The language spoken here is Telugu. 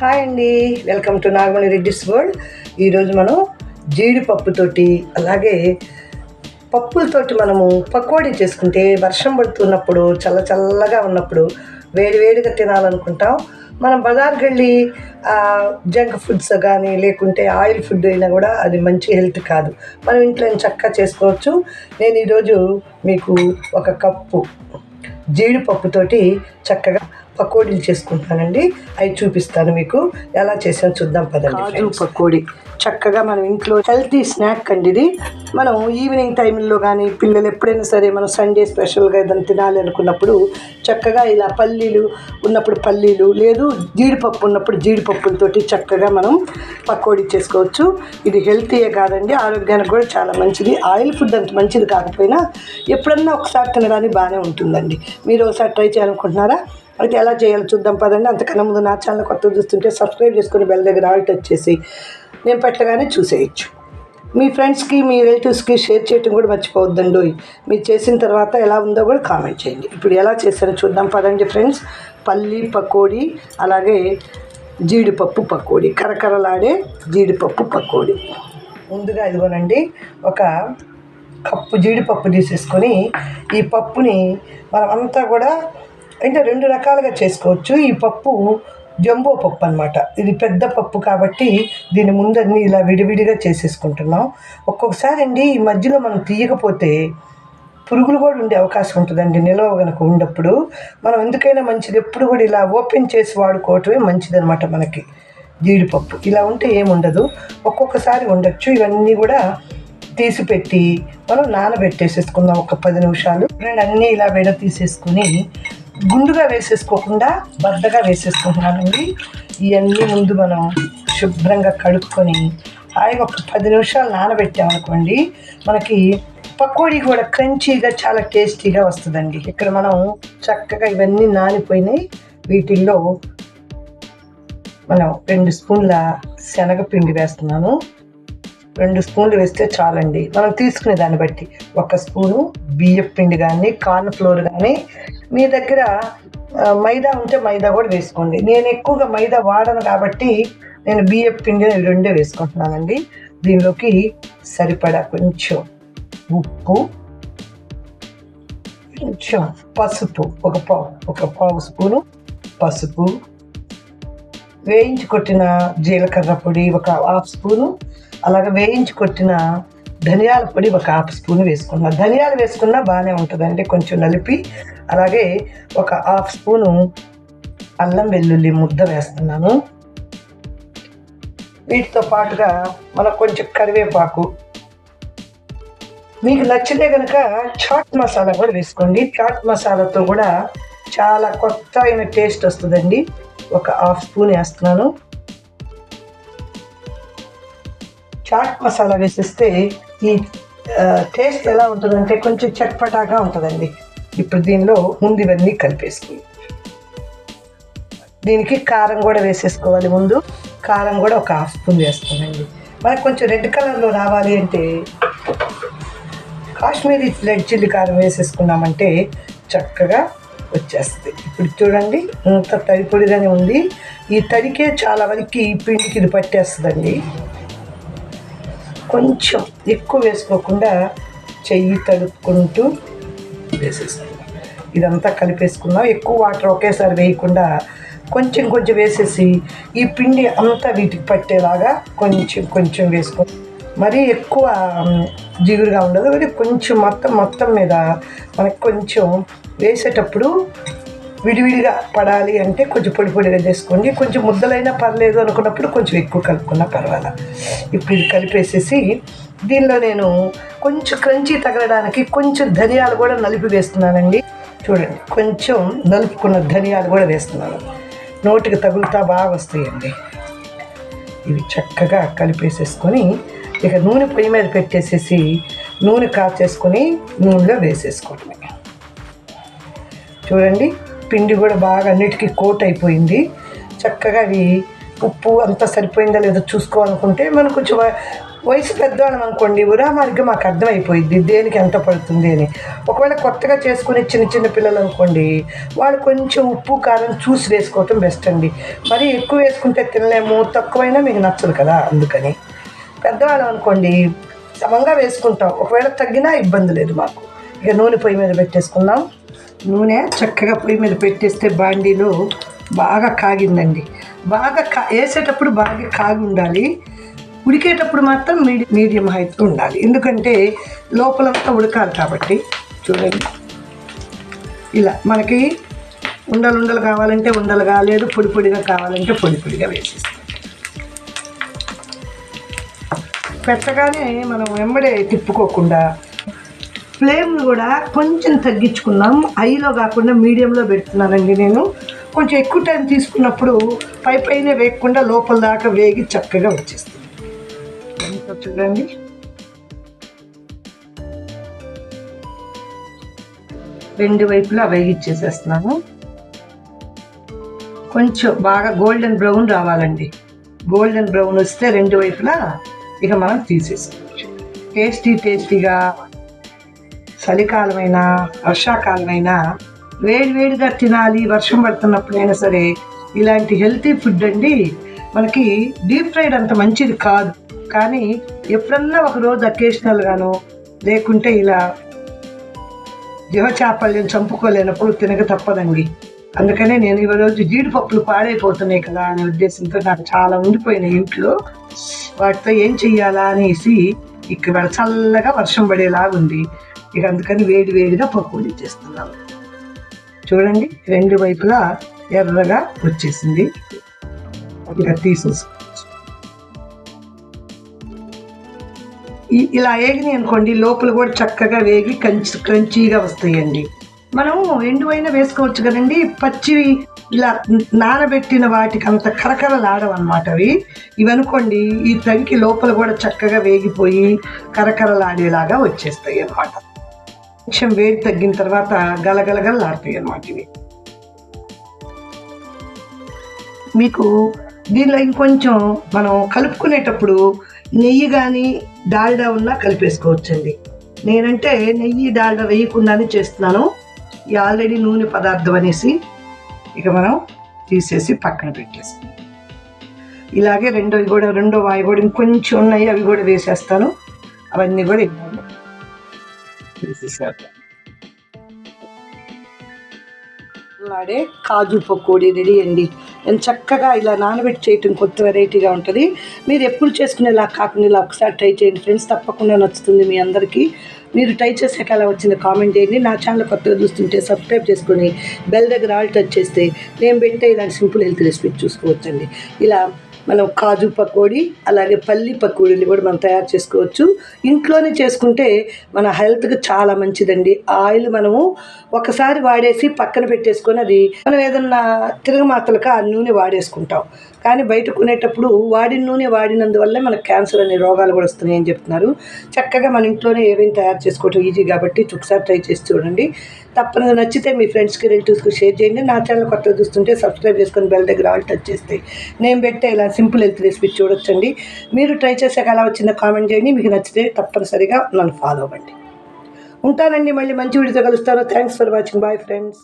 హాయ్ అండి welcome to Nagamani Reddy's world. ఈరోజు మనం జీడిపప్పుతోటి అలాగే పప్పులతోటి మనము పకోడీ చేసుకుంటే వర్షం పడుతున్నప్పుడు చల్ల చల్లగా ఉన్నప్పుడు వేడి వేడిగా తినాలనుకుంటాం. మనం బజార్కి వెళ్ళి జంక్ ఫుడ్స్ కానీ లేకుంటే ఆయిల్ ఫుడ్ అయినా కూడా అది మంచి హెల్త్ కాదు. మనం ఇంట్లో చక్కగా చేసుకోవచ్చు. నేను ఈరోజు మీకు ఒక కప్పు జీడిపప్పుతోటి చక్కగా పకోడీలు చేసుకుంటానండి. అవి చూపిస్తాను మీకు. ఎలా చేసాను చూద్దాం పదండి కాజు పకోడీ. చక్కగా మనం ఇంట్లో హెల్తీ స్నాక్ అండి ఇది. మనం ఈవినింగ్ టైంలో కానీ పిల్లలు ఎప్పుడైనా సరే మనం సండే స్పెషల్గా ఏదైనా తినాలి అనుకున్నప్పుడు చక్కగా ఇలా పల్లీలు ఉన్నప్పుడు పల్లీలు లేదు జీడిపప్పు ఉన్నప్పుడు జీడిపప్పులతోటి చక్కగా మనం పకోడీ చేసుకోవచ్చు. ఇది హెల్తీయే కాదండి ఆరోగ్యానికి కూడా చాలా మంచిది. ఆయిల్ ఫుడ్ అంత మంచిది కాకపోయినా ఎప్పుడన్నా ఒకసారి తినడానికి బాగానే ఉంటుందండి. మీరు ఒకసారి ట్రై చేయాలనుకుంటున్నారా? అయితే ఎలా చేయాలో చూద్దాం పదండి. అంతకన్నా ముందు నా ఛానల్ కొత్త చూస్తుంటే సబ్స్క్రైబ్ చేసుకుని బెల్ దగ్గర ఆల్ట్ వచ్చేసి నేను పెట్టగానే చూసేయచ్చు. మీ ఫ్రెండ్స్కి మీ రిలేటివ్స్కి షేర్ చేయటం కూడా మర్చిపోవద్దండి. మీరు చేసిన తర్వాత ఎలా ఉందో కూడా కామెంట్ చేయండి. ఇప్పుడు ఎలా చేశారో చూద్దాం పదండి ఫ్రెండ్స్. పల్లి పకోడీ అలాగే జీడిపప్పు పకోడీ. కరకరలాడే జీడిపప్పు పకోడీ. ముందుగా ఇదిగోనండి ఒక కప్పు జీడిపప్పు తీసేసుకొని ఈ పప్పుని మనమంతా కూడా అంటే రెండు రకాలుగా చేసుకోవచ్చు. ఈ పప్పు జంబో పప్పు అనమాట ఇది పెద్ద పప్పు కాబట్టి దీని ముందన్నీ ఇలా విడివిడిగా చేసేసుకుంటున్నాం. ఒక్కొక్కసారి అండి ఈ మధ్యలో మనం తీయకపోతే పురుగులు కూడా ఉండే అవకాశం ఉంటుందండి నిల్వ కనుక ఉండప్పుడు. మనం ఎందుకైనా మంచిది ఎప్పుడు కూడా ఇలా ఓపెన్ చేసి వాడుకోవటమే మంచిదనమాట మనకి. జీడిపప్పు ఇలా ఉంటే ఏముండదు ఒక్కొక్కసారి ఉండొచ్చు. ఇవన్నీ కూడా తీసి పెట్టి మనం నానబెట్టేసేసుకుందాం ఒక పది నిమిషాలు. రెండు అన్నీ ఇలా విడ తీసేసుకుని గుండుగా వేసేసుకోకుండా బద్దగా వేసేసుకుంటున్నానండి. ఇవన్నీ ముందు మనం శుభ్రంగా కడుక్కొని హాయిగా ఒక పది నిమిషాలు నానబెట్టామనుకోండి మనకి పకోడీ కూడా క్రంచీగా చాలా టేస్టీగా వస్తుందండి. ఇక్కడ మనం చక్కగా ఇవన్నీ నానిపోయినాయి. వీటిల్లో మనం రెండు స్పూన్ల శనగపిండి వేస్తున్నాను. రెండు స్పూన్లు వేస్తే చాలండి. మనం తీసుకునే దాన్ని బట్టి ఒక స్పూను బియ్యం పిండి కానీ కార్న్ ఫ్లోర్ కానీ మీ దగ్గర మైదా ఉంటే మైదా కూడా వేసుకోండి. నేను ఎక్కువగా మైదా వాడను కాబట్టి నేను బియ్యం పిండి రెండే వేసుకుంటున్నానండి. దీనిలోకి సరిపడా కొంచెం ఉప్పు కొంచెం పసుపు ఒక పావు ఒక పావు స్పూను పసుపు వేయించి కొట్టిన జీలకర్ర పొడి ఒక హాఫ్ స్పూను అలాగే వేయించి కొట్టిన ధనియాల పొడి ఒక హాఫ్ స్పూన్ వేసుకున్నా. ధనియాలు వేసుకున్నా బాగానే ఉంటుందండి కొంచెం నలిపి. అలాగే ఒక హాఫ్ స్పూను అల్లం వెల్లుల్లి ముద్ద వేస్తున్నాను. వీటితో పాటుగా మనకు కొంచెం కరివేపాకు. మీకు నచ్చితే కనుక చాట్ మసాలా కూడా వేసుకోండి. చాట్ మసాలాతో కూడా చాలా కొత్త అయిన టేస్ట్ వస్తుందండి. ఒక హాఫ్ స్పూన్ వేస్తున్నాను. చాట్ మసాలా వేసేస్తే ఈ టేస్ట్ ఎలా ఉంటుందంటే కొంచెం చట్పటాగా ఉంటుందండి. ఇప్పుడు దీనిలో ముందు ఇవన్నీ కలిపేసుకుని దీనికి కారం కూడా వేసేసుకోవాలి ముందు. కారం కూడా ఒక హాఫ్ స్పూన్ వేస్తానండి మనకు కొంచెం రెడ్ కలర్లో రావాలి అంటే కాశ్మీరీ రెడ్ చిల్లీ కారం వేసేసుకున్నామంటే చక్కగా వచ్చేస్తుంది. ఇప్పుడు చూడండి ఇంత తడి పొడిగానే ఉంది. ఈ తడికే చాలా వరకు పిండికి ఇది పట్టేస్తుందండి. కొంచెం ఎక్కువ వేసుకోకుండా చెయ్యి తడుపుకుంటూ వేసేసుకుందాం ఇదంతా కలిపేసుకుందాం. ఎక్కువ వాటర్ ఒకేసారి వేయకుండా కొంచెం కొంచెం వేసేసి ఈ పిండి అంతా వీటికి పట్టేలాగా కొంచెం కొంచెం వేసుకో మరీ ఎక్కువ జిగురుగా ఉండదు. అది కొంచెం మొత్తం మొత్తం మీద మనకు కొంచెం వేసేటప్పుడు విడివిడిగా పడాలి అంటే కొంచెం పొడి పొడిగా చేసుకోండి. కొంచెం ముద్దలైనా పర్లేదు అనుకున్నప్పుడు కొంచెం ఎక్కువ కలుపుకున్నా పర్వాలా. ఇప్పుడు ఇది కలిపేసేసి దీనిలో నేను కొంచెం క్రంచీ తగలడానికి కొంచెం ధనియాలు కూడా నలిపి వేస్తున్నానండి. చూడండి కొంచెం నలుపుకున్న ధనియాలు కూడా వేస్తున్నాను. నోటికి తగులుతా బాగా వస్తాయండి. ఇవి చక్కగా కలిపేసేసుకొని ఇక నూనె పొయ్యి మీద పెట్టేసేసి నూనె కాచేసుకొని నూనెలో వేసేసుకోవటమే చూడండి పిండి కూడా బాగా అన్నిటికీ కోట్ అయిపోయింది. చక్కగా అవి ఉప్పు అంతా సరిపోయిందా లేదో చూసుకోవాలనుకుంటే మనం కొంచెం వయసు పెద్దవాళ్ళం అనుకోండి ఉరామార్గం మాకు అర్థమైపోయింది దేనికి ఎంత పడుతుంది అని. ఒకవేళ కొత్తగా చేసుకునే చిన్న చిన్న పిల్లలు అనుకోండి వాళ్ళు కొంచెం ఉప్పు కారం చూసి వేసుకోవటం బెస్ట్ అండి. మరీ ఎక్కువ వేసుకుంటే తినలేము తక్కువైనా మీకు నచ్చదు కదా అందుకని. పెద్దవాళ్ళం అనుకోండి సమంగా వేసుకుంటాం. ఒకవేళ తగ్గినా ఇబ్బంది లేదు మాకు. ఇక నూనె పొయ్యి మీద పెట్టేసుకుందాం. నూనె చక్కగా పొయ్యి మీద పెట్టేస్తే బాండీలో బాగా కాగిందండి. బాగా కా వేసేటప్పుడు బాగా కాగి ఉండాలి. ఉడికేటప్పుడు మాత్రం మీడి మీడియం హైట్ ఉండాలి. ఎందుకంటే లోపలంతా ఉడకాలి కాబట్టి. చూడండి. ఇలా మనకి ఉండలు ఉండలు కావాలంటే ఉండలు కాలేదు పొడి పొడిగా కావాలంటే పొడి పొడిగా వేసేస్తాం. పెట్టగానే మనం వెంబడే తిప్పుకోకుండా ఫ్లేమ్ కూడా కొంచెం తగ్గించుకున్నాం. హైలో కాకుండా మీడియంలో పెడుతున్నానండి నేను. కొంచెం ఎక్కువ టైం తీసుకున్నప్పుడు పై పైన వేయకుండా లోపల దాకా వేగి చక్కగా వచ్చేస్తుంది. చూడండి. రెండు వైపులా వేగిచ్చేసేస్తున్నాను. కొంచెం బాగా గోల్డెన్ బ్రౌన్ రావాలండి. గోల్డెన్ బ్రౌన్ వస్తే రెండు వైపులా ఇక మనం తీసేసుకోవచ్చు. టేస్టీ టేస్టీగా చలికాలమైనా వర్షాకాలమైనా వేడివేడిగా తినాలి వర్షం పడుతున్నప్పుడైనా సరే ఇలాంటి హెల్తీ ఫుడ్ అండి మనకి డీప్ ఫ్రైడ్ అంత మంచిది కాదు. కానీ ఎప్పుడన్నా ఒక రోజు అకేషనల్గాను లేకుంటే ఇలా జీవచాపల్యం చంపుకోలేనప్పుడు తినక తప్పదండి. అందుకనే నేను ఈ రోజు జీడిపప్పులు పాడైపోతున్నాయి కదా అనే ఉద్దేశంతో నాకు చాలా ఉండిపోయినాయి ఇంట్లో. వాటితో ఏం చెయ్యాలా అనేసి ఇక్కడ చల్లగా వర్షం పడేలాగా ఉంది ఇక అందుకని వేడి వేడిగా పకోడీ చేస్తున్నాము చూడండి రెండు వైపులా ఎర్రగా వచ్చేసింది. ఇక తీసేసుకోవచ్చు. ఇలా వేగినాయి అనుకోండి లోపల కూడా చక్కగా వేగి కంచి క్రంచీగా వస్తాయండి. మనం ఎండువైనా వేసుకోవచ్చు కదండి పచ్చివి ఇలా నానబెట్టిన వాటికి అంత కరకరలాడవన్నమాట అవి. ఇవనుకోండి ఈ తంకి లోపల కూడా చక్కగా వేగిపోయి కరకరలాడేలాగా వచ్చేస్తాయి అన్నమాట. కొంచెం వేడి తగ్గిన తర్వాత గలగలగలాడతాయి అనమాట ఇవి. మీకు దీనిలో ఇంకొంచెం మనం కలుపుకునేటప్పుడు నెయ్యి కానీ డాల్డా ఉన్నా కలిపేసుకోవచ్చండి. నేనంటే నెయ్యి డాల్డా వేయకుండానే చేస్తున్నాను. ఈ ఆల్రెడీ నూనె పదార్థం అనేసి ఇక మనం తీసేసి పక్కన పెట్టేసి ఇలాగే రెండోవి కూడా రెండో వాయి కూడా ఇంకొంచెం ఉన్నాయి అవి కూడా వేసేస్తాను. అవన్నీ కూడా ఇవ్వాలి అలాడే కాజు పకోడీ రెడీ అండి. నేను చక్కగా ఇలా నానబెట్టి చేయటం కొత్త వెరైటీగా ఉంటుంది. మీరు ఎప్పుడు చేసుకునేలా కాకుండా ఇలా ఒకసారి ట్రై చేయండి ఫ్రెండ్స్. తప్పకుండా నచ్చుతుంది మీ అందరికీ. మీరు ట్రై చేసాక అలా వచ్చింది కామెంట్ చేయండి. నా ఛానల్ కొత్తగా చూస్తుంటే సబ్స్క్రైబ్ చేసుకొని బెల్ దగ్గర ఆల్ టచ్ చేస్తే నేను పెట్టే ఇలాంటి సింపుల్ హెల్త్ రెసిపీ చూసుకోవచ్చండి. ఇలా మనం కాజు పకోడీ అలాగే పల్లి పకోడీలు కూడా మనం తయారు చేసుకోవచ్చు. ఇంట్లోనే చేసుకుంటే మన హెల్త్కి చాలా మంచిదండి. ఆయిల్ మనము ఒకసారి వాడేసి పక్కన పెట్టేసుకొని అది మనం ఏదన్నా తిరగమాతలకు ఆ నూనె వాడేసుకుంటాం. కానీ బయట కొనేటప్పుడు వాడిన నూనె వాడినందువల్ల మనకు క్యాన్సర్ అనే రోగాలు కూడా వస్తున్నాయి అని చెప్తున్నారు. చక్కగా మన ఇంట్లోనే ఏమేమి తయారు చేసుకోవటం ఈజీ కాబట్టి ఒకసారి ట్రై చేసి చూడండి. తప్పనిగా నచ్చితే మీ ఫ్రెండ్స్కి రిలేటివ్స్కి షేర్ చేయండి. నా ఛానల్ కొత్తగా చూస్తుంటే సబ్స్క్రైబ్ చేసుకొని బెల్ దగ్గర ఆల్ టచ్ చేస్తాయి నేను పెట్టే ఇలా సింపుల్ హెల్త్ రెసిపీ చూడొచ్చండి. మీరు ట్రై చేసాక అలా వచ్చిందో కామెంట్ చేయండి. మీకు నచ్చితే తప్పనిసరిగా నన్ను ఫాలో అవ్వండి. ఉంటానండి. మళ్ళీ మంచి వీడియోతో కలుస్తాను. Thanks for watching bye friends